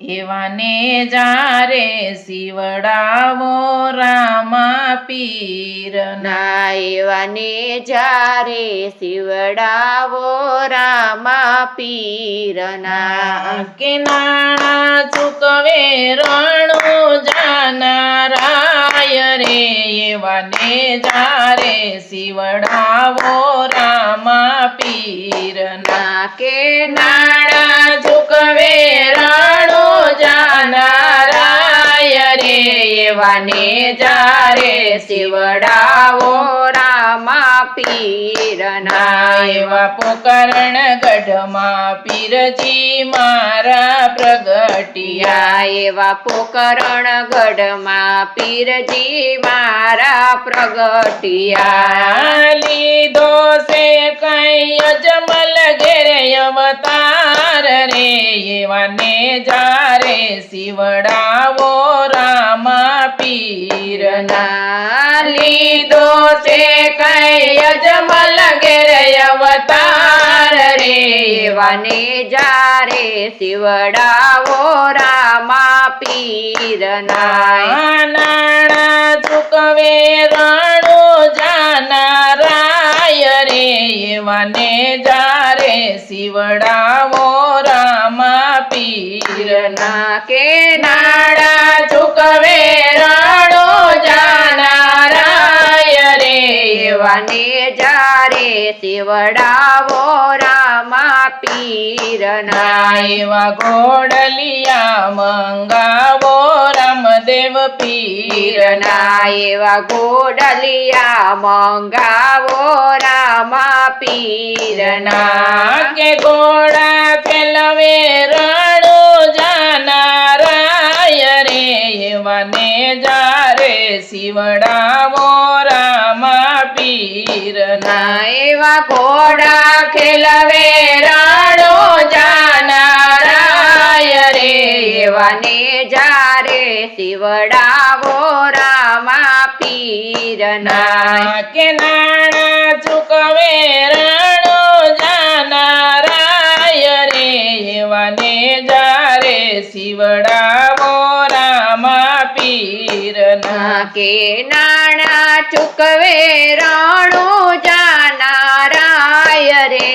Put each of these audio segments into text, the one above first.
એવાને જારે શિવડાવો રામા પીર ના એવાને જારે શિવડાવો રામા પીરના કે નાણા ચૂકવે રણુ જાનારાય રે. એવાને જારે શિવડાવો રામા પીરના ના કે નાણા એવાને જારે શિવડાવો રામા પીરના એવા પોકરણ ગઢમાં પીરજી મારા પ્રગટિયા. એવા પોકરણ ગઢમાં પીરજી મારા પ્રગટિયા. લીધો છે કઈ અજમલ ઘેરે અવતાર રે. એવાને જારે શિવડાવો રામા પીરના લીધો છે કઈ અજમલ અવતાર રે વને જારે શિવડાવો રામા પીરના નાણા ચૂકવે રણો જાનારાય રે એવાને જારે શિવડાવો પીરના કે નાડા ચૂકવે રણો જાનારાય રે. એવાને જારે શિવડાવો રામા પીરના એવા ઘોડલિયા મંગાવો રામદેવ પીરના. એવા ઘોડલિયા મંગાવો રામા પીરના કે ઘોડા ફેલવે રણો શિવડાવો રામા પીરના એવા ઘોડા ખેલવે રાડો જાનારાય રે. એવાને જારે શિવડાવો રામા પીરના ના. કે નાણા ચૂકવે કે નાણા ચૂકવે રાણો જાનારાય રે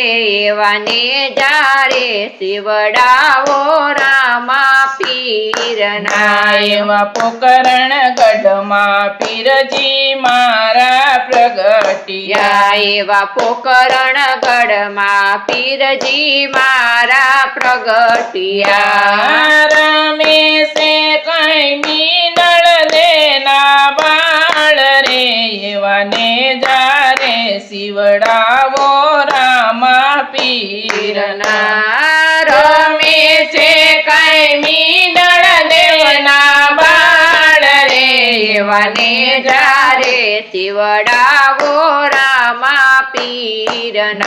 એવાને જારે શિવડાવો રામા પીરના એવા પોકરણ ગઢમાં પીરજી મારા પ્રગટિયા. એવા પોકરણ ગઢમાં પીરજી મારા પ્રગટિયા. રમેશે એવાને જારે શિવડાવો રામા પીરના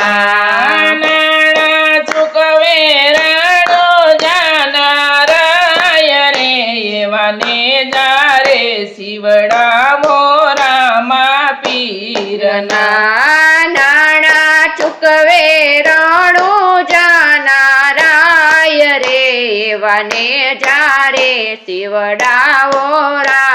ચૂકવે રાણો જાનારાય રે એવાને જારે શિવડાવો રામા પીરના નાણા ચૂકવે રાણો જાનારાય રે એવાને જારે શિવડાવો રામા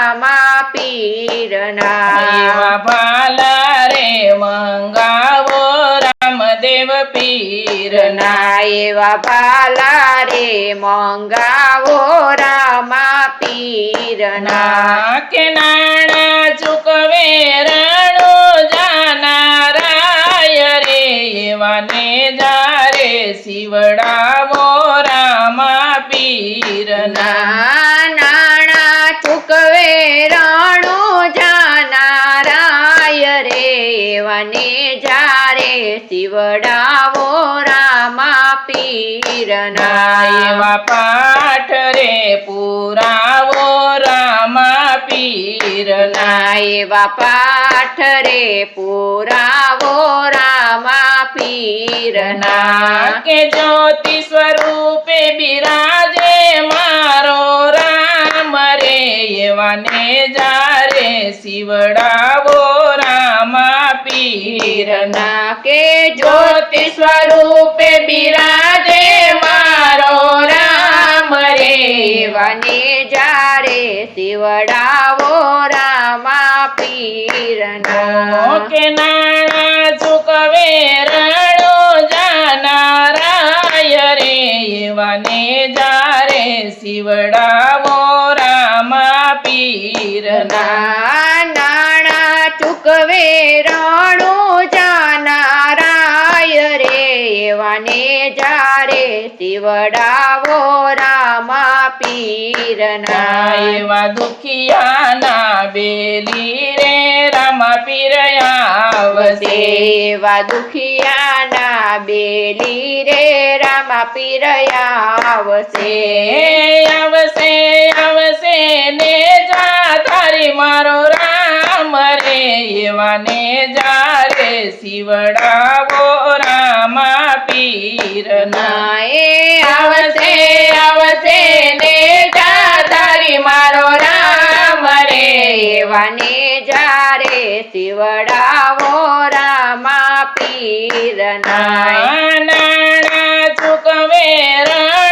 એવા ભાલા રે મંગાવો રામદેવ પીરના. ના એવા પાલા રે મંગાવો રામા પીરના કે નાણા ચૂકવે રણો જાનારાય રે એવાને જારે શિવડાવો રામા પીરના મને જ્યારે શિવડાવો રામા પીરના એવા પાઠ રે પુરાવો રામા પીરના એવા પાઠ રે પુરાવો રામા પીરના કે જ્યોતિ સ્વરૂપે બિરાજે મારો રામ રે એવાને જારે શિવડાવો ના કે જ્યોતિ સ્વરૂપે બિરાજે મારો રામ રે. વને જારે શિવડાવો રામા પીરના કે નાણા ચૂકવે રાણો જાનારાય રે. વને જારે શિવડાવો એવાને જારે શિવડાવો રામા પીરના. એવા દુખિયાના બેલી રે રામા પીરયાવશે સેવા દુખિયાના બેલી રે રામા પીરયા આવશે. આવશે ને જા તારી મારો રામ રે. એવાને જા શિવડાવો રામા પીર નાએ આવશે આવશે ને જા તારી મારો રામ રે, એવાને જારે શિવડાવો રામા પીરના નાણા ચુકવે રાણો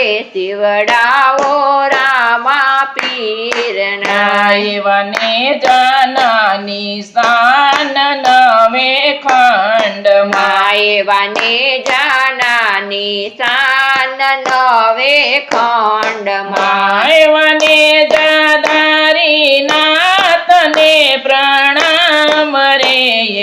જારે શિવડાવો રામા પીરના એવાને જનની સાન નવે ખંડમાં. માયવાને જનની સાન નવે ખંડમાં. એવાને જાદારી નાથને પ્રણામ રે.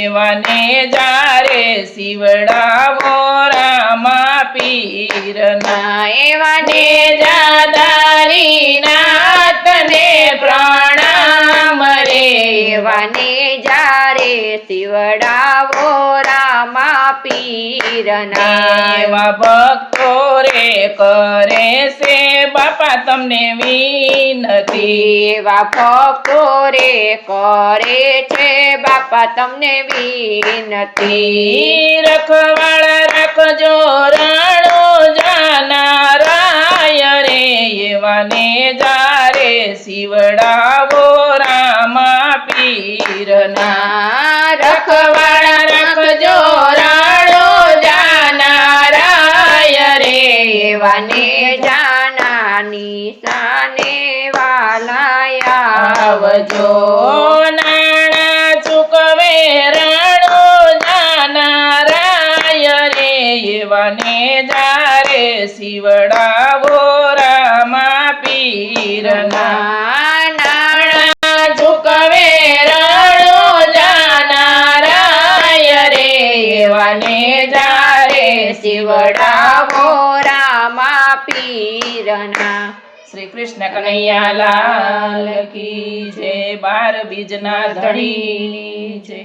વને જારે શિવડાવો રામા પીરના એવા ને જાદારી નાથને પ્રણામ રે એવાને જારે શિવડાવો રામા પીરના ભક્તો રે કરે છે બાપા તમને વિનતી. એવા ભક્તો રે કરે છે બાપા તમને વિનતી. રખવાળા રાખજો રાણો જાનારાય રે એવાને જારે શિવડાવો રામા પીરના ના રખવાળા રાખજો રાણો જાનારાય રે. એવાને જાનાની સાને વાલાયા. આવજો નાણા ચૂકવે રાણો રે. જારે શિવડાવો રામા પીરના. એવાને જારે શિવડાવો રામા પીરના શ્રી કૃષ્ણ કનૈયા લાલ કી જય, બાર બીજના ધણી જય.